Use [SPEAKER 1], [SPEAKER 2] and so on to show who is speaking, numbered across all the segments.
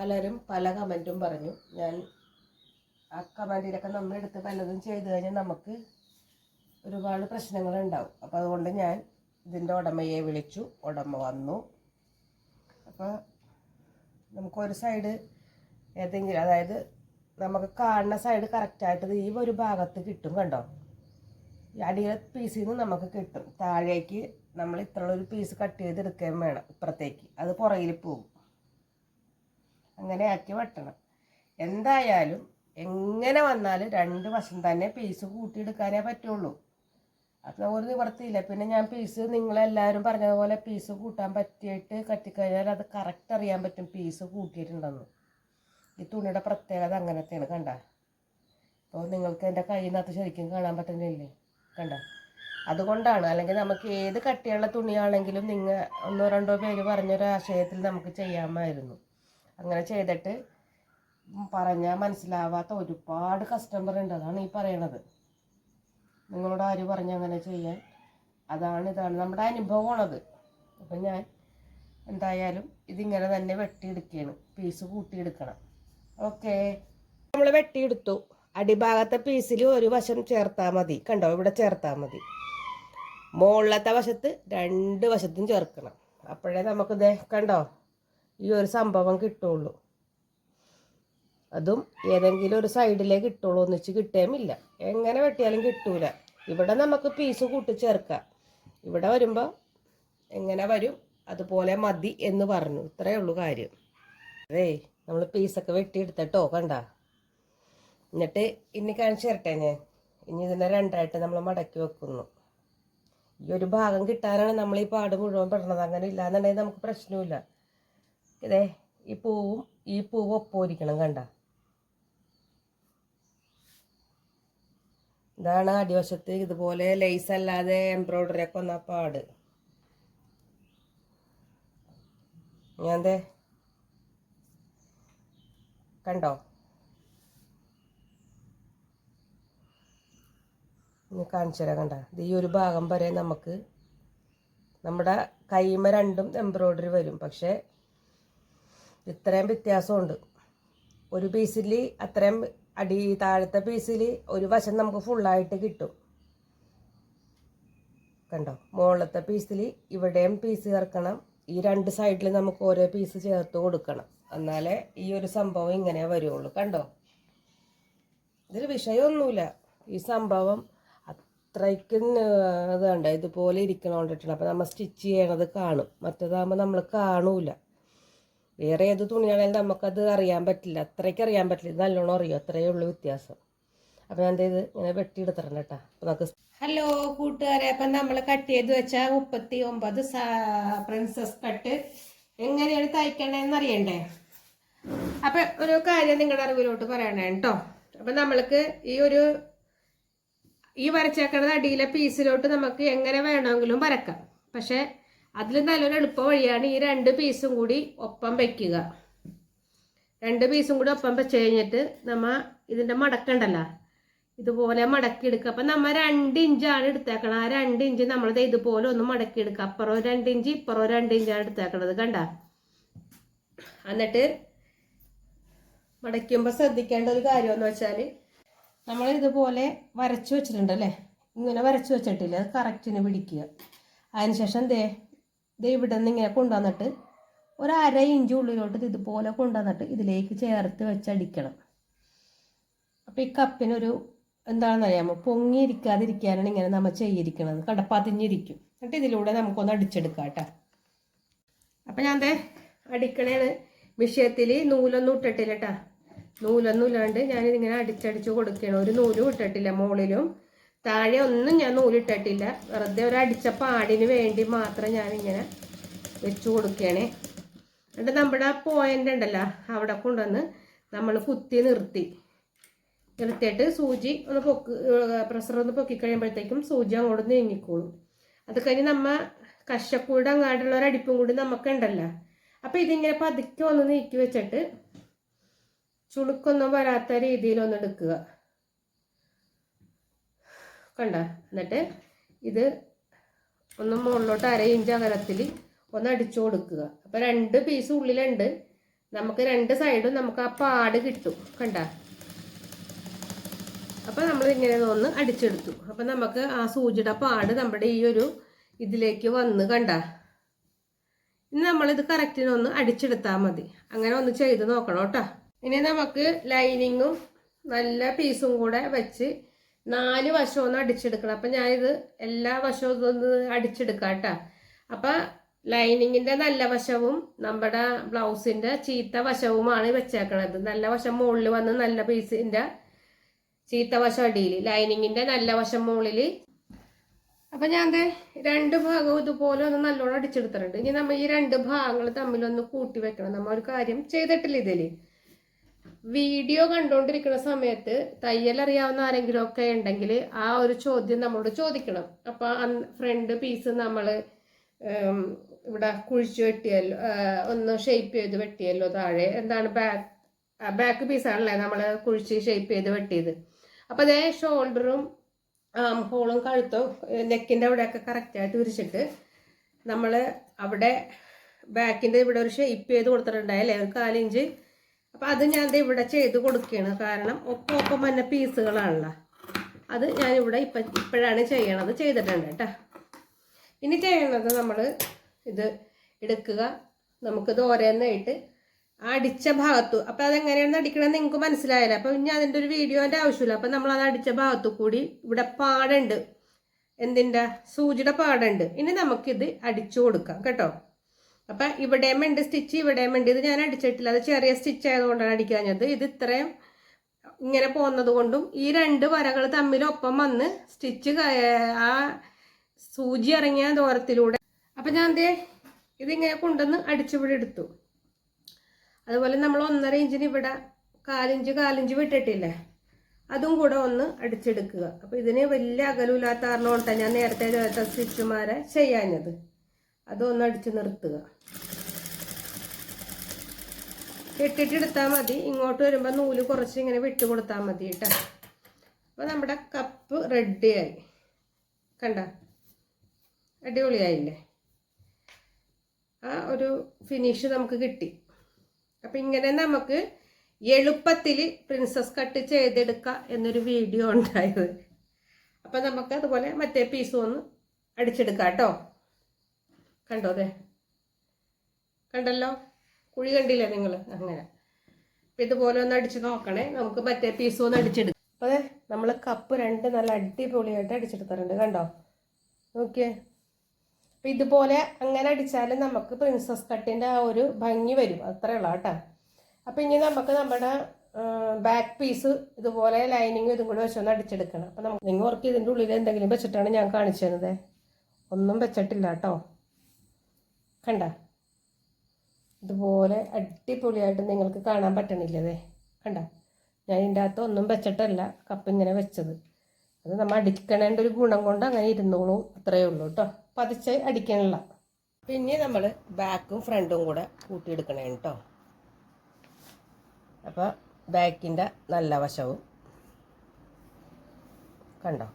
[SPEAKER 1] പലരും പല കമന്റും പറഞ്ഞു. ഞാൻ ആ കമന്റിലൊക്കെ നമ്മൾ എടുത്ത് പലതും ചെയ്തു കഴിഞ്ഞാൽ നമുക്ക് ഒരുപാട് പ്രശ്നങ്ങളുണ്ടാവും. അപ്പോൾ അതുകൊണ്ട് ഞാൻ ഇതിന്റെ ഉടമയെ വിളിച്ചു. ഉടമ വന്നു. അപ്പോൾ നമുക്കൊരു സൈഡ് ഏതെങ്കിലും അതായത് നമുക്ക് കാണുന്ന സൈഡ് കറക്റ്റായിട്ട് ഈ ഒരു ഭാഗത്ത് കിട്ടും കണ്ടോ? ഈ അടിയിലെ പീസിൽ നിന്ന് നമുക്ക് കിട്ടും. താഴേക്ക് നമ്മൾ ഇത്ര ഒരു പീസ് കട്ട് ചെയ്തെടുക്കുകയും വേണം. ഇപ്പുറത്തേക്ക്. അത് പുറകിൽ പോകും അങ്ങനെ ആക്കി വെട്ടണം. എന്തായാലും എങ്ങനെ വന്നാലും രണ്ട് വശം തന്നെ പീസ് കൂട്ടിയെടുക്കാനേ പറ്റുള്ളൂ. അത് ഒരു നിവർത്തിയില്ല. പിന്നെ ഞാൻ പീസ് നിങ്ങളെല്ലാവരും പറഞ്ഞതുപോലെ പീസ് കൂട്ടാൻ പറ്റിയിട്ട് കത്തിക്കഴിഞ്ഞാൽ അത് കറക്റ്റ് അറിയാൻ പറ്റും പീസ് കൂട്ടിയിട്ടുണ്ടെന്ന്. ഈ തുണിയുടെ പ്രത്യേകത അങ്ങനത്തെയാണ് കണ്ട. അപ്പോൾ നിങ്ങൾക്ക് എന്റെ കയ്യിനകത്ത് ശരിക്കും കാണാൻ പറ്റുന്നില്ലേ? കണ്ട? അതുകൊണ്ടാണ് അല്ലെങ്കിൽ നമുക്ക് ഏത് കട്ടിയുള്ള തുണിയാണെങ്കിലും നിങ്ങൾ ഒന്നോ രണ്ടോ പേര് പറഞ്ഞൊരു ആശയത്തിൽ നമുക്ക് ചെയ്യാമായിരുന്നു. അങ്ങനെ ചെയ്തിട്ട് പറഞ്ഞാൽ മനസ്സിലാവാത്ത ഒരുപാട് കസ്റ്റമർ ഉണ്ട്. അതാണ് ഈ പറയണത്. നിങ്ങളോട് ആര് പറഞ്ഞ അങ്ങനെ ചെയ്യാൻ? അതാണ് ഇതാണ് നമ്മുടെ അനുഭവമാണത്. അപ്പം ഞാൻ എന്തായാലും ഇതിങ്ങനെ തന്നെ വെട്ടിയെടുക്കുകയാണ്. പീസ് കൂട്ടിയെടുക്കണം. ഓക്കെ നമ്മൾ വെട്ടിയെടുത്തു. അടിഭാഗത്തെ പീസിൽ ഒരു വശം ചേർത്താൽ മതി. കണ്ടോ? ഇവിടെ ചേർത്താൽ മതി. മുകളിലത്തെ വശത്ത് രണ്ട് വശത്തും ചേർക്കണം. അപ്പോഴേ നമുക്കിത് കണ്ടോ? ഈ ഒരു സംഭവം കിട്ടുള്ളൂ. അതും ഏതെങ്കിലും ഒരു സൈഡിലേ കിട്ടുള്ളൂ ഒന്നിച്ച് കിട്ടേമില്ല. എങ്ങനെ വെട്ടിയാലും കിട്ടൂല. ഇവിടെ നമുക്ക് പീസ് കൂട്ടിച്ചേർക്കാം. ഇവിടെ വരുമ്പോൾ എങ്ങനെ വരും? അതുപോലെ മതി എന്ന് പറഞ്ഞു. ഇത്രയേ ഉള്ളൂ കാര്യം. അതേ നമ്മൾ പീസൊക്കെ വെട്ടിയെടുത്തട്ടോ കണ്ട? എന്നിട്ട് ഇനി കാണിച്ചു തരട്ടെ ഞാൻ? ഇനി ഇതിനെ രണ്ടായിട്ട് നമ്മൾ മടക്കി വെക്കുന്നു. ഈ ഒരു ഭാഗം കിട്ടാനാണ് നമ്മൾ ഈ പാട് മുഴുവൻ പെടണത്. അങ്ങനെ ഇല്ലാന്നുണ്ടെങ്കിൽ നമുക്ക് പ്രശ്നമില്ല ഇതേ ഈ പൂവും ഈ പൂവും ഒപ്പോരിക്കണം കണ്ട? ഇതാണ് അടിവശത്ത് ഇതുപോലെ ലേസ് അല്ലാതെ എംബ്രോയ്ഡറി ഒക്കെ വന്ന പാട്. ഞാൻ കണ്ടോ? ഇനി കാണിച്ചു തരാം കണ്ട? ഇത് ഈ ഒരു ഭാഗം വരെ നമുക്ക് നമ്മുടെ കൈമ രണ്ടും എംബ്രോയ്ഡറി വരും. പക്ഷേ ഇത്രയും വ്യത്യാസമുണ്ട്. ഒരു പീസിൽ അത്രയും അടി താഴത്തെ പീസിൽ ഒരു വശം നമുക്ക് ഫുള്ളായിട്ട് കിട്ടും. കണ്ടോ? മുകളിലത്തെ പീസിൽ ഇവിടെയും പീസ് ചേർക്കണം. ഈ രണ്ട് സൈഡിൽ നമുക്ക് ഓരോ പീസ് ചേർത്ത് കൊടുക്കണം. എന്നാലേ ഈ ഒരു സംഭവം ഇങ്ങനെ വരുള്ളൂ. കണ്ടോ? ഇതിൽ വിഷയമൊന്നുമില്ല. ഈ സംഭവം അത്രയ്ക്കും ഇത് കണ്ട? ഇതുപോലെ ഇരിക്കണോണ്ടിട്ടാണ് അപ്പോൾ നമ്മൾ സ്റ്റിച്ച് ചെയ്യണത് കാണും. മറ്റേതാകുമ്പോൾ നമ്മൾ കാണൂല. വേറെ ഏത് തുണിയാണെങ്കിലും നമുക്കത് അറിയാൻ പറ്റില്ല. അത്രയ്ക്ക് അറിയാൻ പറ്റില്ല. ഇത് നല്ലോണം അറിയും? അത്രയേ ഉള്ളൂ വ്യത്യാസം. അപ്പം ഞാൻ ഇത് ഇങ്ങനെ വെട്ടിയെടുത്തിട്ടുണ്ട് കേട്ടോ. അപ്പം നമുക്ക് ഹലോ കൂട്ടുകാരെ. അപ്പം നമ്മൾ കട്ട് ചെയ്ത് വെച്ച മുപ്പത്തി ഒമ്പത് പ്രിൻസസ് കട്ട് എങ്ങനെയാണ് തയ്ക്കണേന്ന് അറിയണ്ടേ? അപ്പം ഒരു കാര്യം നിങ്ങളുടെ അറിവിലോട്ട് പറയണേ കേട്ടോ അപ്പം നമ്മൾക്ക് ഈ ഒരു ഈ വരച്ചേക്കണത് അടിയിലെ പീസിലോട്ട് നമുക്ക് എങ്ങനെ വേണമെങ്കിലും വരക്കാം. പക്ഷെ അതിൽ നല്ലൊരു എളുപ്പ വഴിയാണ് ഈ രണ്ട് പീസും കൂടി ഒപ്പം വയ്ക്കുക രണ്ട് പീസും കൂടി ഒപ്പം വെച്ച് കഴിഞ്ഞിട്ട് നമ്മൾ ഇതിന്റെ മടക്കണ്ടല്ലോ? ഇതുപോലെ മടക്കി എടുക്കുക. അപ്പം നമ്മൾ രണ്ട് ഇഞ്ചാണ് എടുത്തേക്കണം ആ രണ്ട് ഇഞ്ച് നമ്മൾ ഇതുപോലെ ഒന്ന് മടക്കി എടുക്കുക. അപ്പുറം രണ്ട് ഇഞ്ച് ഇപ്പുറം രണ്ട് ഇഞ്ചാണ് എടുത്തേക്കണത് കണ്ട? എന്നിട്ട് മടക്കുമ്പോൾ ശ്രദ്ധിക്കേണ്ട ഒരു കാര്യം എന്ന് വെച്ചാൽ നമ്മൾ ഇതുപോലെ വരച്ചു വെച്ചിട്ടുണ്ടല്ലേ ഇങ്ങനെ വരച്ചു വെച്ചിട്ടില്ല? അത് കറക്റ്റിന് പിടിക്കുക. അതിനുശേഷം ദേ ദേ ഇവിടെ നിന്ന് ഇങ്ങനെ കൊണ്ടുവന്നിട്ട് ഒരു അര ഇഞ്ച് ഉള്ളിലോട്ട് ഇതുപോലെ കൊണ്ടുവന്നിട്ട് ഇതിലേക്ക് ചേർത്ത് വെച്ച് അടിക്കണം. അപ്പോൾ ഈ കപ്പിനൊരു എന്താണെന്ന് അറിയാമോ പൊങ്ങിയിരിക്കാതിരിക്കാനാണ് ഇങ്ങനെ നമ്മൾ ചെയ്യിരിക്കണത് കടപ്പതിഞ്ഞിരിക്കും എന്നിട്ട് ഇതിലൂടെ നമുക്കൊന്ന് അടിച്ചെടുക്കാം കേട്ടോ. അപ്പം ഞാൻ ദേ അടിക്കണേണ് വിഷയത്തിൽ നൂലൊന്നും ഇട്ടിട്ടില്ല കേട്ടാ. നൂലൊന്നും ഇല്ലാണ്ട് ഞാനിതിങ്ങനെ അടിച്ചടിച്ച് കൊടുക്കണം ഒരു നൂലും ഇട്ടിട്ടില്ല മുകളിലും താഴെ ഒന്നും ഞാൻ നൂലിട്ടിട്ടില്ല. വെറുതെ ഒരു അടിച്ച പാടിന് വേണ്ടി മാത്രം ഞാനിങ്ങനെ വെച്ചു കൊടുക്കുകയാണേ. എന്നിട്ട് നമ്മുടെ പോയിന്റ് ഉണ്ടല്ലോ അവിടെ കൊണ്ടുവന്ന് നമ്മൾ കുത്തി നിർത്തി. നിർത്തിയിട്ട് സൂചി ഒന്ന് പൊക്ക് പ്രഷർ ഒന്ന് പൊക്കി കഴിയുമ്പോഴത്തേക്കും സൂചി അങ്ങോട്ട് നീങ്ങിക്കോളും. അത് കഴിഞ്ഞ് നമ്മ കശക്കൂടെ അങ്ങാട്ടുള്ള ഒരു അടിപ്പും കൂടി നമുക്കുണ്ടല്ലോ അപ്പം ഇതിങ്ങനെ പതുക്കെ ഒന്ന് നീക്കി വെച്ചിട്ട് ചുളുക്കൊന്നും വരാത്ത രീതിയിലൊന്ന് എടുക്കുക. കണ്ട? എന്നിട്ട് ഇത് ഒന്ന് മുകളിലോട്ട് അര ഇഞ്ച് അകലത്തിൽ ഒന്ന് അടിച്ചു കൊടുക്കുക. അപ്പോൾ രണ്ട് പീസ് ഉള്ളിലുണ്ട്. നമുക്ക് രണ്ട് സൈഡും നമുക്ക് ആ പാട് കിട്ടും. കണ്ട? അപ്പോൾ നമ്മൾ ഇങ്ങനെ ഒന്ന് അടിച്ചെടുത്തു. അപ്പോൾ നമുക്ക് ആ സൂചിയുടെ പാട് നമ്മുടെ ഈ ഒരു ഇതിലേക്ക് വന്ന് കണ്ട? ഇനി നമ്മളിത് കറക്റ്റിനൊന്ന് അടിച്ചെടുത്താൽ മതി. അങ്ങനെ ഒന്ന് ചെയ്ത് നോക്കണം കേട്ടോ. ഇനി നമുക്ക് ലൈനിങ്ങും നല്ല പീസും കൂടെ വെച്ച് നാല് വശം ഒന്ന് അടിച്ചെടുക്കണം. അപ്പം ഞാനിത് എല്ലാ വശവും ഒന്ന് അടിച്ചെടുക്കാം കേട്ടോ അപ്പം ലൈനിങ്ങിന്റെ നല്ല വശവും നമ്മുടെ ബ്ലൗസിന്റെ ചീത്ത വശവുമാണ് വെച്ചേക്കണത്. നല്ല വശം മുകളിൽ വന്ന് നല്ല പീസിന്റെ ചീത്ത വശം അടിയിൽ ലൈനിങ്ങിന്റെ നല്ല വശം മുകളിൽ അപ്പം ഞാൻ രണ്ട് ഭാഗവും ഇതുപോലെ ഒന്ന് നല്ലോണം അടിച്ചെടുത്തിട്ടുണ്ട്. ഇനി നമ്മൾ ഈ രണ്ട് ഭാഗങ്ങൾ തമ്മിലൊന്ന് കൂട്ടി വെക്കണം. നമ്മൾ ഒരു കാര്യം ചെയ്തിട്ടില്ല ഇതിൽ വീഡിയോ കണ്ടുകൊണ്ടിരിക്കുന്ന സമയത്ത് തയ്യൽ അറിയാവുന്ന ആരെങ്കിലും ഒക്കെ ഉണ്ടെങ്കിൽ ആ ഒരു ചോദ്യം നമ്മളോട് ചോദിക്കണം. അപ്പൊ ഫ്രണ്ട് പീസ് നമ്മൾ ഇവിടെ കുഴിച്ചു വെട്ടിയല്ലോ ഒന്ന് ഷേപ്പ് ചെയ്ത് വെട്ടിയല്ലോ താഴെ. എന്താണ് ബാക്ക് ബാക്ക് പീസാണല്ലേ നമ്മൾ കുഴിച്ച് ഷേപ്പ് ചെയ്ത് വെട്ടിയത്. അപ്പോൾ അതേ ഷോൾഡറും ആം ഹോളും കഴുത്തും നെക്കിന്റെ അവിടെയൊക്കെ കറക്റ്റായിട്ട് വിരിച്ചിട്ട് നമ്മൾ അവിടെ ബാക്കിന്റെ ഇവിടെ ഒരു ഷേപ്പ് ചെയ്ത് കൊടുത്തിട്ടുണ്ടായല്ലേ ഒരു കാലിഞ്ച് അപ്പം അത് ഞാൻ ഇവിടെ ചെയ്ത് കൊടുക്കുകയാണ്. കാരണം ഒപ്പം ഒപ്പം തന്നെ പീസുകളാണല്ലോ. അത് ഞാനിവിടെ ഇപ്പം ഇപ്പോഴാണ് ചെയ്യണത് ചെയ്തിട്ടുണ്ട് കേട്ടോ. ഇനി ചെയ്യണത് നമ്മൾ ഇത് എടുക്കുക. നമുക്ക് ദോരന്നായിട്ട് അടിച്ച ഭാഗത്തു അപ്പം അതെങ്ങനെയാണ് അടിക്കണമെന്ന് നിങ്ങൾക്ക് മനസ്സിലായല്ലോ? അപ്പം ഇനി അതിന്റെ ഒരു വീഡിയോന്റെ ആവശ്യമില്ല. അപ്പം നമ്മൾ അത് അടിച്ച ഭാഗത്തു കൂടി ഇവിടെ പാടുണ്ട്. എന്തിന്റെ? സൂചിയുടെ പാടുണ്ട്. ഇനി നമുക്കിത് അടിച്ചു കൊടുക്കാം കേട്ടോ. അപ്പം ഇവിടെയും ഉണ്ട് സ്റ്റിച്ച് ഇവിടെയും ഉണ്ട് ഇത് ഞാൻ അടിച്ചിട്ടില്ല. അത് ചെറിയ സ്റ്റിച്ച് ആയതുകൊണ്ടാണ് അടിക്കാഞ്ഞത്. ഇത് ഇത്രയും ഇങ്ങനെ പോകുന്നത് കൊണ്ടും ഈ രണ്ട് വരകൾ തമ്മിൽ ഒപ്പം വന്ന് സ്റ്റിച്ച് ആ സൂചി ഇറങ്ങിയ ദൂരത്തിലൂടെ അപ്പം ഞാൻ എന്തേ ഇതിങ്ങനെ കൊണ്ടുവന്ന് അടിച്ചിവിടെ എടുത്തു. അതുപോലെ നമ്മൾ ഒന്നര ഇഞ്ചിന് ഇവിടെ കാലിഞ്ച് കാലിഞ്ച് വിട്ടിട്ടില്ലേ? അതും കൂടെ ഒന്ന് അടിച്ചെടുക്കുക. അപ്പോൾ ഇതിന് വലിയ അകലമില്ലാത്ത കൊണ്ടാണ് ഞാൻ നേരത്തെ സ്റ്റിച്ചുമാരെ ചെയ്യാഞ്ഞത്. അതൊന്ന് അടിച്ച് നിർത്തുക. കെട്ടിട്ടെടുത്താൽ മതി. ഇങ്ങോട്ട് വരുമ്പോൾ നൂൽ കുറച്ച് ഇങ്ങനെ വിട്ട് കൊടുത്താൽ മതി കേട്ടോ. അപ്പോൾ നമ്മുടെ കപ്പ് റെഡിയായി. കണ്ട? അടിപൊളിയായില്ലേ? ആ ഒരു ഫിനിഷ് നമുക്ക് കിട്ടി. അപ്പം ഇങ്ങനെ നമുക്ക് എളുപ്പത്തിൽ പ്രിൻസസ് കട്ട് ചെയ്തെടുക്കുക എന്നൊരു വീഡിയോ ഉണ്ടായത്. അപ്പം നമുക്ക് അതുപോലെ മറ്റേ പീസും ഒന്ന് അടിച്ചെടുക്കാം കേട്ടോ. കണ്ടോ അതെ? കണ്ടല്ലോ? കുഴി കണ്ടില്ലേ നിങ്ങൾ അങ്ങനെ. അപ്പം ഇതുപോലെ ഒന്ന് അടിച്ച് നോക്കണേ. നമുക്ക് മറ്റേ പീസും ഒന്ന് അടിച്ചെടുക്കാം. അപ്പോൾ അതെ നമ്മൾ കപ്പ് രണ്ട് നല്ല അടിപൊളിയായിട്ട് അടിച്ചെടുത്തിട്ടുണ്ട്. കണ്ടോ? നോക്കിയേ. അപ്പം ഇതുപോലെ അങ്ങനെ അടിച്ചാൽ നമുക്ക് പ്രിൻസസ് കട്ടിന്റെ ആ ഒരു ഭംഗി വരും. അത്രേ ഉള്ളൂ കേട്ടോ. അപ്പം ഇനി നമുക്ക് നമ്മുടെ ബാക്ക് പീസ് ഇതുപോലെ ലൈനിങ്ങും ഇതും കൂടി വെച്ചൊന്ന് അടിച്ചെടുക്കണം. അപ്പം നമുക്ക് നിങ്ങൾ ഓർക്ക് ഇതിന്റെ ഉള്ളിൽ എന്തെങ്കിലും വെച്ചിട്ടാണ് ഞാൻ കാണിച്ചു തരുന്നത്. ഒന്നും വെച്ചിട്ടില്ല കേട്ടോ. കണ്ട? ഇതുപോലെ അടിപൊളിയായിട്ട് നിങ്ങൾക്ക് കാണാൻ പറ്റണില്ലതേ. കണ്ട? ഞാൻ ഇതിന്റെ അകത്ത് ഒന്നും വെച്ചിട്ടല്ല കപ്പ് ഇങ്ങനെ വെച്ചത്. അത് നമ്മൾ അടിക്കണേന്റെ ഒരു ഗുണം കൊണ്ട് അങ്ങനെ ഇരുന്നോളൂ അത്രയേ ഉള്ളൂ കേട്ടോ പതിച്ച് അടിക്കണില്ല പിന്നെ നമ്മൾ ബാക്കും ഫ്രണ്ടും കൂടെ കൂട്ടിയെടുക്കണേ കേട്ടോ അപ്പോൾ ബാക്കിന്റെ നല്ല വശവും കണ്ടോ?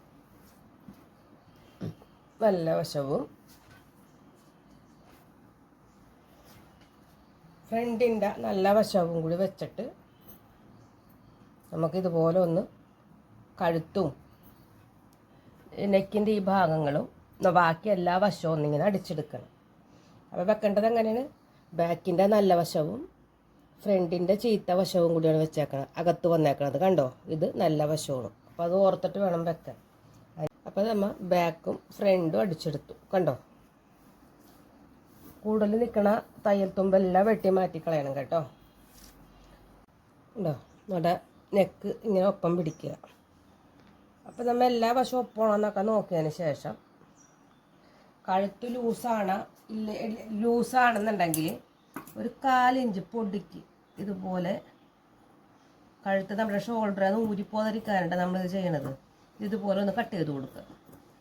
[SPEAKER 1] നല്ല വശവും ഫ്രണ്ടിന്റെ നല്ല വശവും കൂടി വെച്ചിട്ട് നമുക്കിതുപോലെ ഒന്ന് കഴുത്തും നെക്കിന്റെ ഈ ഭാഗങ്ങളും ബാക്കി എല്ലാ വശവും ഒന്നിങ്ങനെ അടിച്ചെടുക്കണം. അപ്പോൾ വെക്കേണ്ടത് എങ്ങനെയാണ്? ബാക്കിന്റെ നല്ല വശവും ഫ്രണ്ടിന്റെ ചീത്ത വശവും കൂടിയാണ് വെച്ചേക്കണം അകത്ത് വന്നേക്കണത് കണ്ടോ? ഇത് നല്ല വശമാണ്. അപ്പോൾ അത് ഓർത്തിട്ട് വേണം വെക്കാൻ. അപ്പോൾ നമ്മൾ ബാക്കും ഫ്രണ്ടും അടിച്ചെടുത്തു. കണ്ടോ? കൂടുതൽ നിൽക്കണ തയ്യൽ തുമ്പെല്ലാം വെട്ടി മാറ്റി കളയണം കേട്ടോ. ഉണ്ടോ നമ്മുടെ നെക്ക് ഇങ്ങനെ ഒപ്പം പിടിക്കുക. അപ്പോൾ നമ്മൾ എല്ലാ വശവും ഒപ്പമാണെന്നൊക്കെ നോക്കിയതിന് ശേഷം കഴുത്ത് ലൂസാണ് ഇല്ല ലൂസാണെന്നുണ്ടെങ്കിൽ ഒരു കാലിഞ്ച് പൊടിക്ക് ഇതുപോലെ കഴുത്ത് നമ്മുടെ ഷോൾഡറിൽ നിന്ന് ഊരിപ്പോതിരിക്കാനുണ്ട് നമ്മളിത് ചെയ്യണത്. ഇതുപോലെ ഒന്ന് കട്ട് ചെയ്ത് കൊടുക്കുക.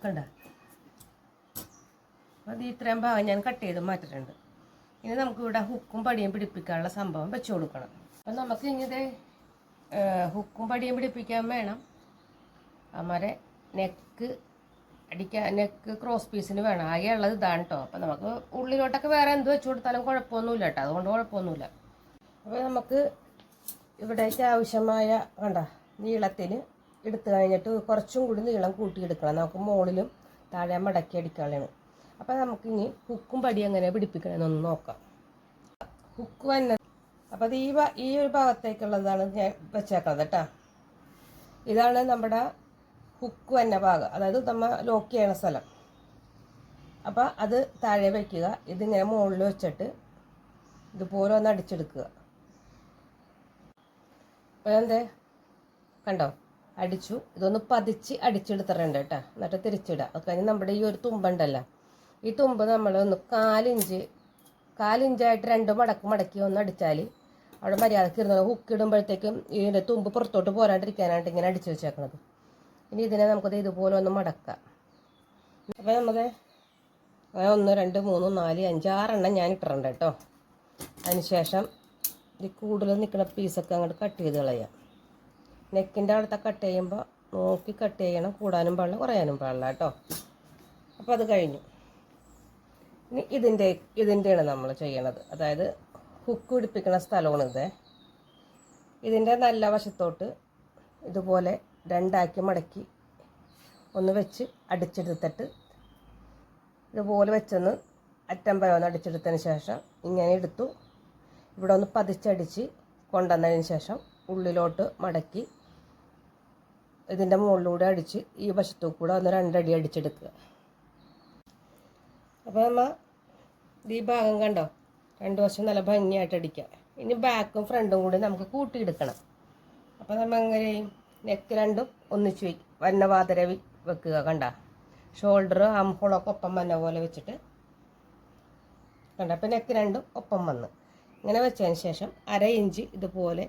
[SPEAKER 1] കണ്ട? അത് ഇത്രയും ഭാഗം ഞാൻ കട്ട് ചെയ്ത് മാറ്റിട്ടുണ്ട് ഇനി നമുക്ക് ഇവിടെ ഹുക്കും പടിയും പിടിപ്പിക്കാനുള്ള സംഭവം വെച്ചു കൊടുക്കണം. അപ്പം നമുക്ക് ഇങ്ങനെ ഹുക്കും പടിയും പിടിപ്പിക്കാൻ വേണം. അമ്മരെ നെക്ക് അടിക്കാൻ നെക്ക് ക്രോസ് പീസിന് വേണം. ആകെ ഉള്ളത് ഇതാണ് കേട്ടോ അപ്പം നമുക്ക് ഉള്ളിലോട്ടൊക്കെ വേറെ എന്ത് വെച്ചു കൊടുത്താലും കുഴപ്പമൊന്നുമില്ല കേട്ടോ അതുകൊണ്ട് കുഴപ്പമൊന്നുമില്ല. അപ്പോൾ നമുക്ക് ഇവിടേക്ക് ആവശ്യമായ കണ്ട നീളത്തിന് എടുത്തു കഴിഞ്ഞിട്ട് കുറച്ചും കൂടി നീളം കൂട്ടിയെടുക്കണം. നമുക്ക് മുകളിലും താഴെ മടക്കി അടിക്കാനുള്ളതാണ്. അപ്പോൾ നമുക്കിനി ഹുക്കും പടി എങ്ങനെ പിടിപ്പിക്കണമെന്നൊന്ന് നോക്കാം. ഹുക്ക് തന്നെ അപ്പോൾ ഈ ഈ ഒരു ഭാഗത്തേക്കുള്ളതാണ് ഞാൻ വെച്ചേക്കുന്നത് കേട്ടോ. ഇതാണ് നമ്മുടെ ഹുക്ക് വന്ന ഭാഗം. അതായത് നമ്മ ലോക്ക് ചെയ്യണ സ്ഥലം. അപ്പോൾ അത് താഴെ വയ്ക്കുക ഇതിങ്ങനെ മുകളിൽ വെച്ചിട്ട് ഇതുപോലെ ഒന്ന് അടിച്ചെടുക്കുക. അപ്പോൾ കണ്ടോ? അടിച്ചു. ഇതൊന്ന് പതിച്ച് അടിച്ചെടുത്തിട്ടുണ്ട് കേട്ടോ. എന്നിട്ട് തിരിച്ചിടുക. അത് കഴിഞ്ഞ് നമ്മുടെ ഈ ഒരു തുമ്പുണ്ടല്ലോ. ഈ തുമ്പ് നമ്മൾ ഒന്ന് കാലിഞ്ച് കാലിഞ്ചായിട്ട് രണ്ട് മടക്ക് മടക്കി ഒന്ന് അടിച്ചാൽ അവിടെ മര്യാദയ്ക്ക് ഇരുന്നത് ഹുക്ക് ഇടുമ്പോഴത്തേക്കും ഇതിന്റെ തുമ്പ് പുറത്തോട്ട് പോരാണ്ടിരിക്കാനായിട്ട് ഇങ്ങനെ അടിച്ചു വെച്ചേക്കണത്. ഇനി ഇതിനെ നമുക്കത് ഇതുപോലെ ഒന്ന് മടക്കാം. അപ്പോൾ നമുക്ക് ഒന്ന് രണ്ട് മൂന്ന് നാല് അഞ്ച് ആറെണ്ണം ഞാൻ ഇട്ടിട്ടുണ്ട് കേട്ടോ. അതിനുശേഷം ഈ കൂടുതൽ നിൽക്കുന്ന പീസൊക്കെ അങ്ങോട്ട് കട്ട് ചെയ്ത് കളയാം. നെക്കിന്റെ അവിടുത്തെ കട്ട് ചെയ്യുമ്പോൾ നോക്കി കട്ട് ചെയ്യണം. കൂടാനും പാടില്ല കുറയാനും പാടില്ല കേട്ടോ. അപ്പോൾ അത് കഴിഞ്ഞു. ഇനി ഇതിന്റെ ഇതിന്റെയാണ് നമ്മൾ ചെയ്യണത്. അതായത് ഹുക്ക് പിടിപ്പിക്കുന്ന സ്ഥലമാണ് ഇത്. ഇതിന്റെ നല്ല വശത്തോട്ട് ഇതുപോലെ രണ്ടാക്കി മടക്കി ഒന്ന് വെച്ച് അടിച്ചെടുത്തിട്ട് ഇതുപോലെ വെച്ചൊന്ന് അറ്റം വരെ ഒന്ന് അടിച്ചെടുത്തതിന് ശേഷം ഇങ്ങനെ എടുത്തു. ഇവിടെ ഒന്ന് പതിച്ചടിച്ച് കൊണ്ടുവന്നതിന് ശേഷം ഉള്ളിലോട്ട് മടക്കി ഇതിന്റെ മുകളിലൂടെ അടിച്ച് ഈ വശത്തു കൂടെ ഒന്ന് രണ്ടടി അടിച്ചെടുക്കുക. അപ്പോൾ നമ്മൾ ഈ ഭാഗം കണ്ടോ? രണ്ട് വശം നല്ല ഭംഗിയായിട്ട് അടിക്കാം. ഇനി ബാക്കും ഫ്രണ്ടും കൂടി നമുക്ക് കൂട്ടിയെടുക്കണം. അപ്പോൾ നമ്മൾ എങ്ങനെ നെക്ക് രണ്ടും ഒന്നിച്ച് വയ്ക്കും വന്നവാതര വെക്കുക കണ്ട? ഷോൾഡർ അമ്പളൊക്കെ ഒപ്പം വന്ന പോലെ വെച്ചിട്ട് കണ്ട? അപ്പോൾ നെക്ക് രണ്ടും ഒപ്പം വന്ന്. ഇങ്ങനെ വെച്ചതിന് ശേഷം അര ഇഞ്ച് ഇതുപോലെ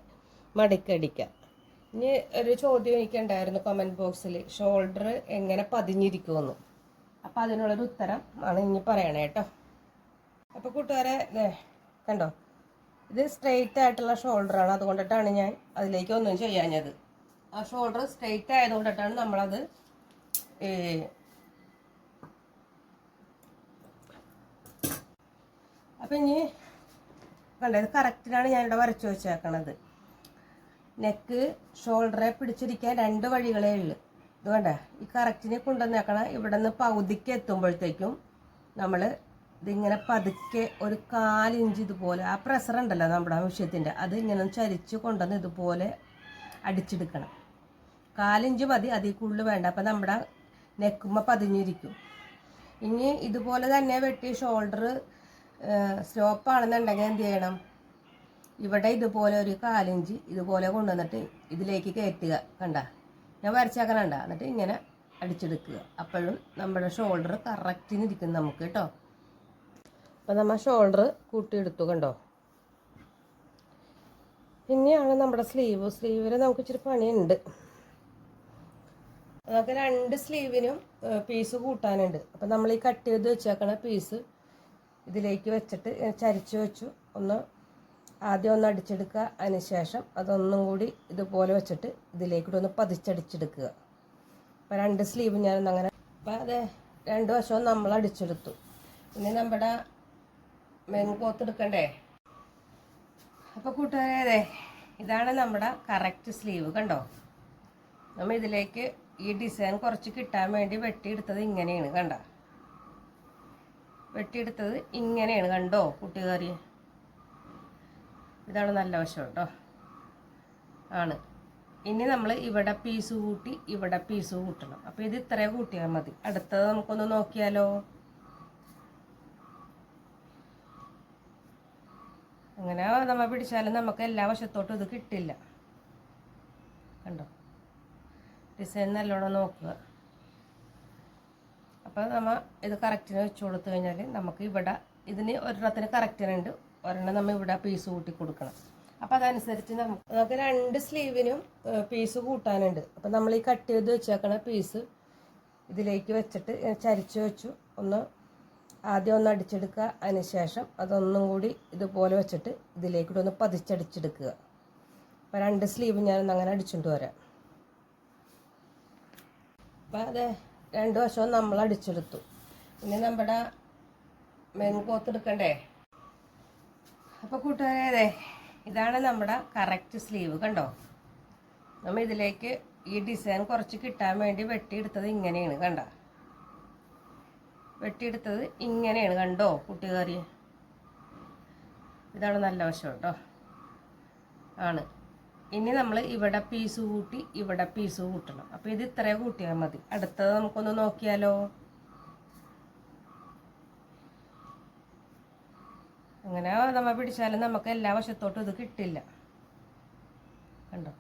[SPEAKER 1] മടക്കടിക്കുക ഇനി ഒരു ചോദ്യം എനിക്കുണ്ടായിരുന്നു കമന്റ് ബോക്സിൽ ഷോൾഡർ എങ്ങനെ പതിഞ്ഞിരിക്കുമെന്ന്. അപ്പോൾ അതിനുള്ളൊരു ഉത്തരം ആണ് ഇനി പറയണേ കേട്ടോ അപ്പോൾ കൂട്ടുകാരെ ദേ കണ്ടോ? ഇത് സ്ട്രെയിറ്റ് ആയിട്ടുള്ള ഷോൾഡറാണ് അതുകൊണ്ടിട്ടാണ് ഞാൻ അതിലേക്ക് ഒന്നും ചെയ്യാഞ്ഞത്. ആ ഷോൾഡർ സ്ട്രെയിറ്റ് ആയതുകൊണ്ടിട്ടാണ് നമ്മളത് അപ്പം ഇനി കണ്ടോ ഇത് കറക്റ്റിനാണ് ഞാനിവിടെ വരച്ചു വെച്ചേക്കണത്. നെക്ക് ഷോൾഡറെ പിടിച്ചിരിക്കാൻ രണ്ട് വഴികളേ ഉള്ളു. ഇത് വേണ്ട ഈ കറക്റ്റിനെ കൊണ്ടുവന്നേക്കണ ഇവിടെ നിന്ന് പകുതിക്ക് എത്തുമ്പോഴത്തേക്കും നമ്മൾ ഇതിങ്ങനെ പതുക്കെ ഒരു കാലിഞ്ച് ഇതുപോലെ ആ പ്രഷർ ഉണ്ടല്ലോ നമ്മുടെ വിഷയത്തിന്റെ അത് ഇങ്ങനെ ചരിച്ച് കൊണ്ടുവന്ന് ഇതുപോലെ അടിച്ചെടുക്കണം. കാലിഞ്ച് മതി അതിൽ കൂടുതൽ വേണ്ട. അപ്പം നമ്മുടെ നെക്കുമ്മ പതിഞ്ഞിരിക്കും. ഇനി ഇതുപോലെ തന്നെ വെട്ടി ഷോൾഡർ സ്ലോപ്പാണെന്നുണ്ടെങ്കിൽ എന്ത് ചെയ്യണം? ഇവിടെ ഇതുപോലെ ഒരു കാലിഞ്ച് ഇതുപോലെ കൊണ്ടുവന്നിട്ട് ഇതിലേക്ക് കയറ്റുക കണ്ട? ഞാൻ വരച്ചേക്കണണ്ട എന്നിട്ട് ഇങ്ങനെ അടിച്ചെടുക്കുക. അപ്പോഴും നമ്മുടെ ഷോൾഡർ കറക്റ്റിന് ഇരിക്കും നമുക്ക് കേട്ടോ? അപ്പം നമ്മൾ ഷോൾഡർ കൂട്ടിയെടുത്തു കണ്ടോ? പിന്നെയാണ് നമ്മുടെ സ്ലീവ് സ്ലീവിൽ നമുക്ക് ഇച്ചിരി പണിയുണ്ട്. നമുക്ക് രണ്ട് സ്ലീവിനും പീസ് കൂട്ടാനുണ്ട്. അപ്പം നമ്മൾ ഈ കട്ട് ചെയ്ത് വെച്ചേക്കണ പീസ് ഇതിലേക്ക് വെച്ചിട്ട് ചരിച്ച് വെച്ചു. ഒന്ന് ആദ്യം ഒന്ന് അടിച്ചെടുക്കുക. അതിന് ശേഷം അതൊന്നും കൂടി ഇതുപോലെ വെച്ചിട്ട് ഇതിലേക്കൂടെ ഒന്ന് പതിച്ചടിച്ചെടുക്കുക. അപ്പം രണ്ട് സ്ലീവ് ഞാനൊന്ന് അങ്ങനെ അപ്പം അതെ രണ്ട് വശവും നമ്മൾ അടിച്ചെടുത്തു. പിന്നെ നമ്മുടെ മെൻകോത്ത് എടുക്കണ്ടേ അപ്പോൾ കൂട്ടുകാരെ ഇതാണ് നമ്മുടെ കറക്റ്റ് സ്ലീവ് കണ്ടോ? നമ്മൾ ഇതിലേക്ക് ഈ ഡിസൈൻ കുറച്ച് കിട്ടാൻ വേണ്ടി വെട്ടിയെടുത്തത് ഇങ്ങനെയാണ് കണ്ട? വെട്ടിയെടുത്തത് ഇങ്ങനെയാണ് കണ്ടോ കൂട്ടുകാരി? ഇതാണ് നല്ല വശം കേട്ടോ. ആണ്. ഇനി നമ്മൾ ഇവിടെ പീസ് കൂട്ടി ഇവിടെ പീസ് കൂട്ടണം. അപ്പോൾ ഇത് ഇത്രയും കൂട്ടിയാൽ മതി. അടുത്തത് നമുക്കൊന്ന് നോക്കിയാലോ? അങ്ങനെ നമ്മൾ പിടിച്ചാലും നമുക്ക് എല്ലാ വശത്തോട്ടും ഇത് കിട്ടില്ല. കണ്ടോ? ഡിസൈൻ നല്ലോണം നോക്കുക. അപ്പോൾ നമ്മൾ ഇത് കറക്റ്റിന് വെച്ച് കൊടുത്തു കഴിഞ്ഞാൽ നമുക്ക് ഇവിടെ ഇതിന് ഒരെണ്ണത്തിന് കറക്റ്റിനുണ്ട് ഒരെണ്ണം നമ്മൾ ഇവിടെ പീസ് കൂട്ടി കൊടുക്കണം. അപ്പോൾ അതനുസരിച്ച് നമുക്ക് രണ്ട് സ്ലീവിനും പീസ് കൂട്ടാനുണ്ട്. അപ്പോൾ നമ്മൾ ഈ കട്ട് ചെയ്ത് വെച്ചേക്കണ പീസ് ഇതിലേക്ക് വെച്ചിട്ട് ചരിച്ച് വെച്ചു. ഒന്ന് ആദ്യം ഒന്ന് അടിച്ചെടുക്കുക. അതിന് ശേഷം അതൊന്നും കൂടി ഇതുപോലെ വെച്ചിട്ട് ഇതിലേക്കൂടെ ഒന്ന് പതിച്ചടിച്ചെടുക്കുക. അപ്പോൾ രണ്ട് സ്ലീവ് ഞാനൊന്ന് അങ്ങനെ അടിച്ചുകൊണ്ട് വരാം. അപ്പം അതെ രണ്ട് വശവും നമ്മൾ അടിച്ചെടുത്തു. ഇനി നമ്മുടെ മെൻകോത്ത് കോത്തെടുക്കണ്ടേ അപ്പോൾ കൂട്ടുകാരെ ഇതാണ് നമ്മുടെ കറക്റ്റ് സ്ലീവ് കണ്ടോ? നമ്മൾ ഇതിലേക്ക് ഈ ഡിസൈൻ കുറച്ച് കിട്ടാൻ വേണ്ടി വെട്ടിയെടുത്തത് ഇങ്ങനെയാണ് കണ്ട? വെട്ടിയെടുത്തത് ഇങ്ങനെയാണ് കണ്ടോ കൂട്ടുകാരി ഇതാണ് നല്ല വശം കേട്ടോ. ആണ്. ഇനി നമ്മൾ ഇവിടെ പീസ് കൂട്ടി ഇവിടെ പീസ് കൂട്ടണം. അപ്പോൾ ഇത് ഇത്ര കൂട്ടിയാൽ മതി. അടുത്തത് നമുക്കൊന്ന് നോക്കിയാലോ? അങ്ങനെ നമ്മൾ പിടിച്ചാലും നമുക്ക് എല്ലാ വശത്തോട്ടും ഇത് കിട്ടില്ല. കണ്ടോ?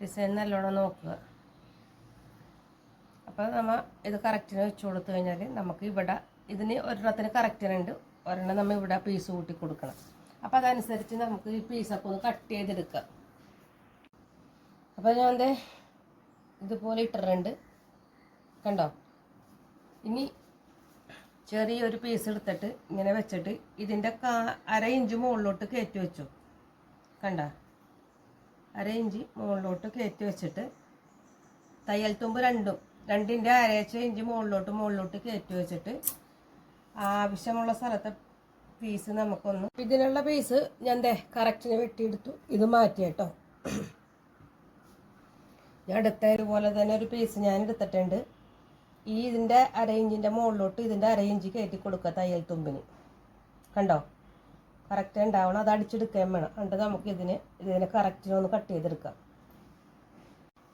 [SPEAKER 1] ഡിസൈൻ നല്ലോണം നോക്കുക. അപ്പോൾ നമ്മൾ ഇത് കറക്റ്റിന് വെച്ച് കൊടുത്തു കഴിഞ്ഞാൽ നമുക്ക് ഇവിടെ ഇതിന് ഒരെണ്ണത്തിന് കറക്റ്റിനുണ്ട് ഒരെണ്ണം നമ്മൾ ഇവിടെ പീസ് കൂട്ടി കൊടുക്കണം. അപ്പോൾ അതനുസരിച്ച് നമുക്ക് ഈ പീസൊക്കെ ഒന്ന് കട്ട് ചെയ്തെടുക്കാം. അപ്പോൾ ഞാൻ എന്തേ ഇതുപോലെ ഇട്ടിട്ടുണ്ട്. കണ്ടോ? ഇനി ചെറിയൊരു പീസ് എടുത്തിട്ട് ഇങ്ങനെ വെച്ചിട്ട് ഇതിന്റെ കാ അര ഇഞ്ച് മുകളിലോട്ട് കയറ്റി വെച്ചു. കണ്ട? അര ഇഞ്ച് മുകളിലോട്ട് കയറ്റി വെച്ചിട്ട് തയ്യൽ തുമ്പ് രണ്ടും രണ്ടിന്റെ അരച്ച ഇഞ്ച് മുകളിലോട്ട് മുകളിലോട്ട് കയറ്റി വെച്ചിട്ട് ആവശ്യമുള്ള സ്ഥലത്തെ പീസ് നമുക്കൊന്ന് ഇതിനുള്ള പീസ് ഞാൻ ദേ കറക്റ്റിന് വെട്ടിയെടുത്തു. ഇത് മാറ്റി കേട്ടോ. ഞാൻ എടുത്ത ഇതുപോലെ തന്നെ ഒരു പീസ് ഞാൻ എടുത്തിട്ടുണ്ട്. ഈ ഇതിന്റെ അര ഇഞ്ചിന്റെ മുകളിലോട്ട് ഇതിന്റെ അര ഇഞ്ച് കയറ്റി കൊടുക്കുക തയ്യൽ തുമ്പിന്. കണ്ടോ? കറക്റ്റ് ഉണ്ടാവണം. അത് അടിച്ചെടുക്കുകയും വേണം. എന്നിട്ട് നമുക്ക് ഇതിന് ഇതിനെ കറക്റ്റിനൊന്ന് കട്ട് ചെയ്തെടുക്കാം.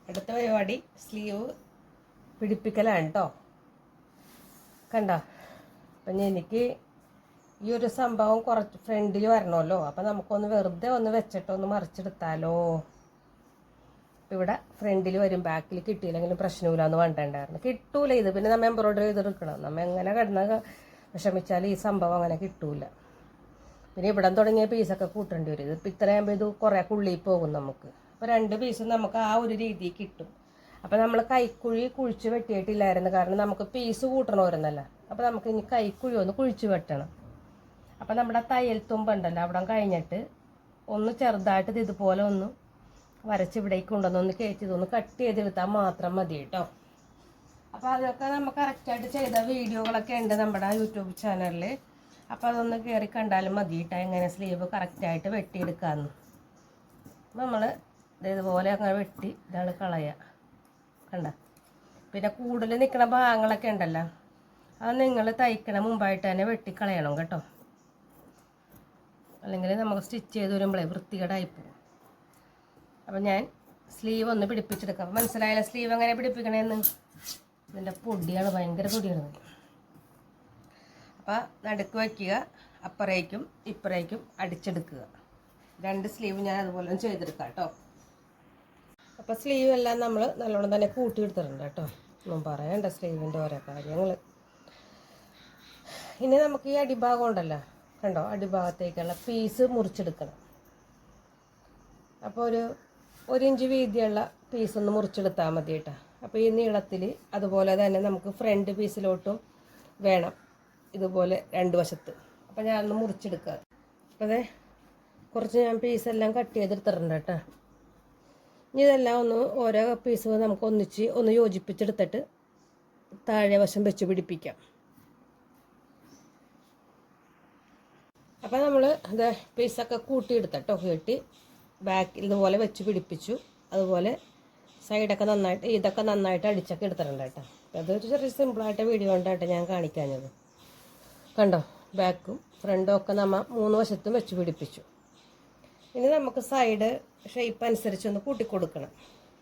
[SPEAKER 1] അടുത്ത പരിപാടി സ്ലീവ് പിടിപ്പിക്കലാണ് കേട്ടോ കണ്ട? അപ്പം എനിക്ക് ഈ ഒരു സംഭവം കുറച്ച് ഫ്രണ്ടിൽ വരണമല്ലോ. അപ്പം നമുക്കൊന്ന് വെറുതെ ഒന്ന് വെച്ചിട്ട് ഒന്ന് മറിച്ചെടുത്താലോ? ഇവിടെ ഫ്രണ്ടിൽ വരും. ബാക്കിൽ കിട്ടിയില്ലെങ്കിലും പ്രശ്നമില്ല എന്ന് വേണ്ടണ്ടായിരുന്നു കിട്ടൂല. ഇത് പിന്നെ നമ്മൾ എംബ്രോയിഡറി ചെയ്തെടുക്കണം. നമ്മൾ എങ്ങനെ കിടന്ന വിഷമിച്ചാൽ ഈ സംഭവം അങ്ങനെ കിട്ടൂല. പിന്നെ ഇവിടെ തുടങ്ങിയ പീസൊക്കെ കൂട്ടേണ്ടി വരും. ഇതിപ്പോൾ ഇത്രയാകുമ്പോൾ ഇത് കുറേ കുള്ളിയിൽ പോകും നമുക്ക്. അപ്പോൾ രണ്ട് പീസും നമുക്ക് ആ ഒരു രീതിയിൽ കിട്ടും. അപ്പോൾ നമ്മൾ കൈക്കുഴി കുഴിച്ച് വെട്ടിയിട്ടില്ലായിരുന്നു. കാരണം നമുക്ക് പീസ് കൂട്ടണമായിരുന്നല്ല അപ്പോൾ നമുക്ക് ഇനി കൈക്കുഴി ഒന്ന് കുഴിച്ച് വെട്ടണം. അപ്പോൾ നമ്മുടെ തയ്യൽ തുമ്പുണ്ടല്ലോ അവിടെ കഴിഞ്ഞിട്ട് ഒന്ന് ചെറുതായിട്ട് ഇതുപോലെ ഒന്ന് വരച്ച് ഇവിടേക്ക് കൊണ്ടുവന്ന് ഒന്ന് കയറ്റി ഇതൊന്ന് കട്ട് ചെയ്തെടുത്താൽ മാത്രം മതി കേട്ടോ. അപ്പോൾ അതൊക്കെ നമ്മൾ കറക്റ്റായിട്ട് ചെയ്ത വീഡിയോകളൊക്കെ ഉണ്ട് നമ്മുടെ യൂട്യൂബ് ചാനലിൽ അപ്പോൾ അതൊന്ന് കയറി കണ്ടാലും മതി കേട്ടോ എങ്ങനെ സ്ലീവ് കറക്റ്റായിട്ട് വെട്ടിയെടുക്കാമെന്ന് നമ്മൾ ഇതേപോലെ അങ്ങനെ വെട്ടി ഇതാണ് കളയുക കണ്ട? പിന്നെ കൂടുതൽ നിൽക്കുന്ന ഭാഗങ്ങളൊക്കെ ഉണ്ടല്ലോ. അത് നിങ്ങൾ തയ്ക്കണ മുമ്പായിട്ട് തന്നെ വെട്ടിക്കളയണം കേട്ടോ. അല്ലെങ്കിൽ നമുക്ക് സ്റ്റിച്ച് ചെയ്ത് വരുമ്പോഴേ വൃത്തികേടായി പോകും അപ്പം ഞാൻ സ്ലീവ് ഒന്ന് പിടിപ്പിച്ചെടുക്കാം. മനസ്സിലായാലും സ്ലീവ് എങ്ങനെ പിടിപ്പിക്കണേന്ന്? ഇതിന്റെ പൊടിയാണ് ഭയങ്കര പൊടിയാണ്. അപ്പോൾ നടുക്ക് വയ്ക്കുക അപ്പുറേക്കും ഇപ്പുറേക്കും അടിച്ചെടുക്കുക. രണ്ട് സ്ലീവ് ഞാൻ അതുപോലെ ചെയ്തെടുക്കാം കേട്ടോ. അപ്പോൾ സ്ലീവ് എല്ലാം നമ്മൾ നല്ലോണം തന്നെ കൂട്ടിയെടുത്തിട്ടുണ്ട് കേട്ടോ. ഒന്നും പറയണ്ട സ്ലീവിന്റെ ഓരോ കാര്യങ്ങൾ ഇനി നമുക്ക് ഈ അടിഭാഗം ഉണ്ടല്ലോ കണ്ടോ? അടിഭാഗത്തേക്കുള്ള പീസ് മുറിച്ചെടുക്കണം. അപ്പോൾ ഒരു ഒരു ഇഞ്ച് വീതിയുള്ള പീസ് ഒന്ന് മുറിച്ചെടുത്താൽ മതി കേട്ടോ. അപ്പോൾ ഈ നീളത്തിൽ അതുപോലെ തന്നെ നമുക്ക് ഫ്രണ്ട് പീസിലോട്ടും വേണം ഇതുപോലെ രണ്ട് വശത്ത്. അപ്പോൾ ഞാനൊന്ന് മുറിച്ചെടുക്കുക അപ്പോൾ അതെ കുറച്ച് ഞാൻ പീസെല്ലാം കട്ട് ചെയ്തെടുത്തിട്ടുണ്ട് കേട്ടോ. ഇനി ഇതെല്ലാം ഒന്ന് ഓരോ പീസ് നമുക്ക് ഒന്നിച്ച് ഒന്ന് യോജിപ്പിച്ചെടുത്തിട്ട് താഴെ വശം വെച്ച് പിടിപ്പിക്കാം. അപ്പോൾ നമ്മൾ ഇത് പീസൊക്കെ കൂട്ടിയെടുത്തട്ടോ കെട്ടി. ബാക്കിൽ ഇതുപോലെ വെച്ച് പിടിപ്പിച്ചു. അതുപോലെ സൈഡൊക്കെ നന്നായിട്ട് ഇതൊക്കെ നന്നായിട്ട് അടിച്ചൊക്കെ എടുത്തിട്ടുണ്ട് കേട്ടോ. അതൊരു ചെറിയ സിമ്പിളായിട്ട് വീഡിയോ ഉണ്ടായിട്ട് ഞാൻ കാണിക്കാഞ്ഞത്. കണ്ടോ? ബാക്കും ഫ്രണ്ടും ഒക്കെ നമ്മൾ മൂന്ന് വശത്തും വെച്ച് പിടിപ്പിച്ചു. ഇനി നമുക്ക് സൈഡ് ഷേപ്പ് അനുസരിച്ച് ഒന്ന് കൂട്ടിക്കൊടുക്കണം.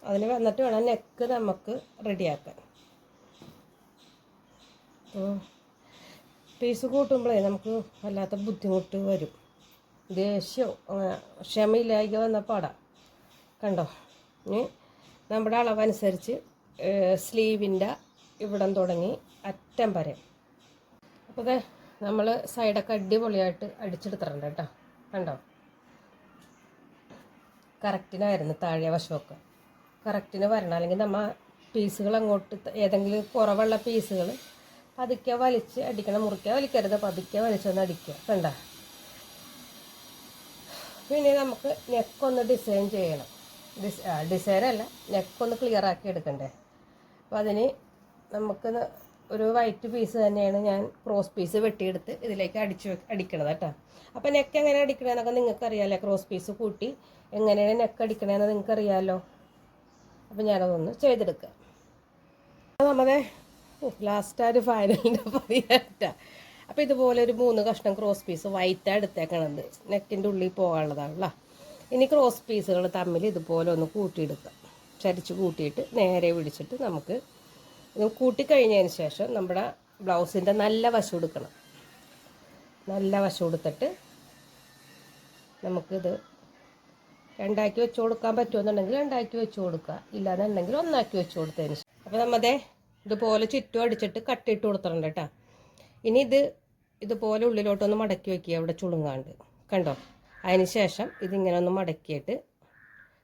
[SPEAKER 1] അതിന് വന്നിട്ട് വേണം നെക്ക് നമുക്ക് റെഡിയാക്കാൻ പീസ് കൂട്ടുമ്പോഴേ നമുക്ക് വല്ലാത്ത ബുദ്ധിമുട്ട് വരും. അങ്ങനെ ക്ഷമയില്ലായ്ക വന്ന പാടാം. കണ്ടോ? ഇനി നമ്മുടെ അളവനുസരിച്ച് സ്ലീവിന്റെ ഇവിടം തുടങ്ങി അറ്റം വരെ. അപ്പോൾ നമ്മൾ സൈഡൊക്കെ അടിപൊളിയായിട്ട് അടിച്ചെടുത്തിട്ടുണ്ട് കേട്ടോ. കണ്ടോ? കറക്റ്റിനായിരുന്നു താഴെ വശമൊക്കെ. കറക്റ്റിന് വരണം. അല്ലെങ്കിൽ നമ്മൾ പീസുകൾ അങ്ങോട്ട് ഏതെങ്കിലും കുറവുള്ള പീസുകൾ പതുക്കെ വലിച്ച് അടിക്കണം. മുറിക്കുക വലിക്കരുത്. പതുക്കെ വലിച്ചൊന്ന് അടിക്കുക. കണ്ട? പിന്നെ നമുക്ക് നെക്കൊന്ന് ഡിസൈൻ ചെയ്യണം. ഡിസ് ഡിസൈൻ അല്ല. നെക്കൊന്ന് ക്ലിയർ ആക്കി എടുക്കണ്ടേ? അപ്പോൾ അതിന് നമുക്ക് ഒരു വൈറ്റ് പീസ് തന്നെയാണ് ഞാൻ ക്രോസ് പീസ് വെട്ടിയെടുത്ത് ഇതിലേക്ക് അടിച്ച് അടിക്കണത് കേട്ടോ. അപ്പോൾ നെക്ക് എങ്ങനെ അടിക്കണമെന്നൊക്കെ നിങ്ങൾക്കറിയാമല്ലോ ക്രോസ് പീസ് കൂട്ടി എങ്ങനെയാണ് നെക്ക് അടിക്കണതെന്ന് നിങ്ങൾക്ക് അറിയാമല്ലോ അപ്പോൾ ഞാനതൊന്ന് ചെയ്തെടുക്കുക നമ്മുടെ ലാസ്റ്റ് ഒരു ഫൈനലിന്റെ പറയാട്ട അപ്പോൾ ഇതുപോലെ ഒരു മൂന്ന് കഷ്ണം ക്രോസ് പീസ് വൈറ്റാണ് എടുത്തേക്കണത്. നെക്കിന്റെ ഉള്ളിൽ പോകാനുള്ളതാണല്ലോ. ഇനി ക്രോസ് പീസുകൾ തമ്മിൽ ഇതുപോലെ ഒന്ന് കൂട്ടിയെടുക്കുക ചരിച്ച് കൂട്ടിയിട്ട് നേരെ പിടിച്ചിട്ട് നമുക്ക് ഇത് കൂട്ടിക്കഴിഞ്ഞതിന് ശേഷം നമ്മുടെ ബ്ലൗസിന്റെ നല്ല വശം എടുക്കണം നല്ല വശം എടുത്തിട്ട് നമുക്കിത് രണ്ടാക്കി വെച്ച് കൊടുക്കാൻ പറ്റുമെന്നുണ്ടെങ്കിൽ രണ്ടാക്കി വെച്ച് കൊടുക്കുക. ഇല്ലാന്നുണ്ടെങ്കിൽ ഒന്നാക്കി വെച്ച് കൊടുത്തതിന് ശേഷം. അപ്പോൾ നമ്മുടെ ഇതുപോലെ ചുറ്റും അടിച്ചിട്ട് കട്ടിട്ട് കൊടുത്തിട്ടുണ്ട് കേട്ടോ. ഇനി ഇത് ഇതുപോലെ ഉള്ളിലോട്ടൊന്ന് മടക്കി വെക്കുക അവിടെ ചുളുങ്ങാണ്ട്. കണ്ടോ? അതിന് ശേഷം ഇതിങ്ങനെ ഒന്ന് മടക്കിയിട്ട്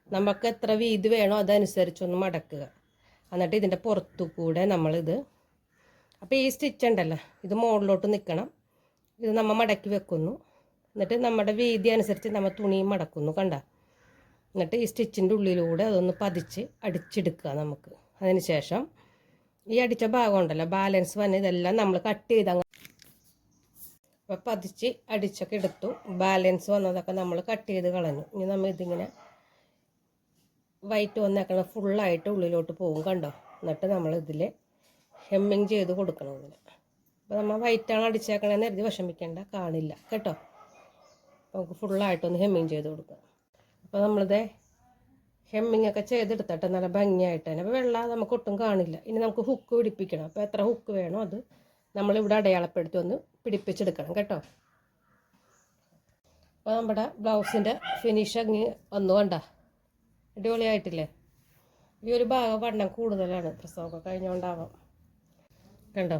[SPEAKER 1] നമുക്ക് എത്ര വീതി വേണോ അതനുസരിച്ചൊന്ന് മടക്കുക. എന്നിട്ട് ഇതിന്റെ പുറത്തു കൂടെ നമ്മളിത് അപ്പോൾ ഈ സ്റ്റിച്ച് ഉണ്ടല്ലോ ഇത് മുകളിലോട്ട് നിൽക്കണം ഇത് നമ്മൾ മടക്കി വെക്കുന്നു. എന്നിട്ട് നമ്മുടെ വീതി അനുസരിച്ച് നമ്മൾ തുണി മടക്കുന്നു കണ്ട. എന്നിട്ട് ഈ സ്റ്റിച്ചിന്റെ ഉള്ളിലൂടെ അതൊന്ന് പതിച്ച് അടിച്ചെടുക്കുക നമുക്ക്. അതിന് ശേഷം ഈ അടിച്ച ഭാഗം ഉണ്ടല്ലോ ബാലൻസ് വന്ന് ഇതെല്ലാം നമ്മൾ കട്ട് ചെയ്ത് അപ്പോൾ പതിച്ച് അടിച്ചൊക്കെ എടുത്തു. ബാലൻസ് വന്നതൊക്കെ നമ്മൾ കട്ട് ചെയ്ത് കളഞ്ഞു. ഇനി നമ്മൾ ഇതിങ്ങനെ വൈറ്റ് വന്നേക്കണം ഫുള്ളായിട്ട് ഉള്ളിലോട്ട് പോകും കണ്ടോ? എന്നിട്ട് നമ്മൾ ഇതിൽ ഹെമ്മിങ് ചെയ്ത് കൊടുക്കണം ഇതിന് അപ്പോൾ നമ്മൾ വൈറ്റാണ് അടിച്ചേക്കണേന്ന് കരുതി വിഷമിക്കേണ്ട കാണില്ല കേട്ടോ? നമുക്ക് ഫുള്ളായിട്ടൊന്ന് ഹെമ്മിങ് ചെയ്ത് കൊടുക്കാം. അപ്പോൾ നമ്മളിത് ഹെമ്മിങ് ഒക്കെ ചെയ്തെടുത്തിട്ട് നല്ല ഭംഗിയായിട്ട് തന്നെ. അപ്പോൾ വെള്ളം നമുക്ക് ഒട്ടും കാണില്ല. ഇനി നമുക്ക് ഹുക്ക് പിടിപ്പിക്കണം. അപ്പോൾ എത്ര ഹുക്ക് വേണോ അത് നമ്മളിവിടെ അടയാളപ്പെടുത്തി ഒന്ന് പിടിപ്പിച്ചെടുക്കണം കേട്ടോ? അപ്പോൾ നമ്മുടെ ബ്ലൗസിന്റെ ഫിനിഷ് അങ്ങ് വന്നു കണ്ട? അടിപൊളിയായിട്ടില്ലേ? ഈ ഒരു ഭാഗം വണ്ണം കൂടുതലാണ് പ്രസവമൊക്കെ കഴിഞ്ഞുകൊണ്ടാവാം കണ്ടോ?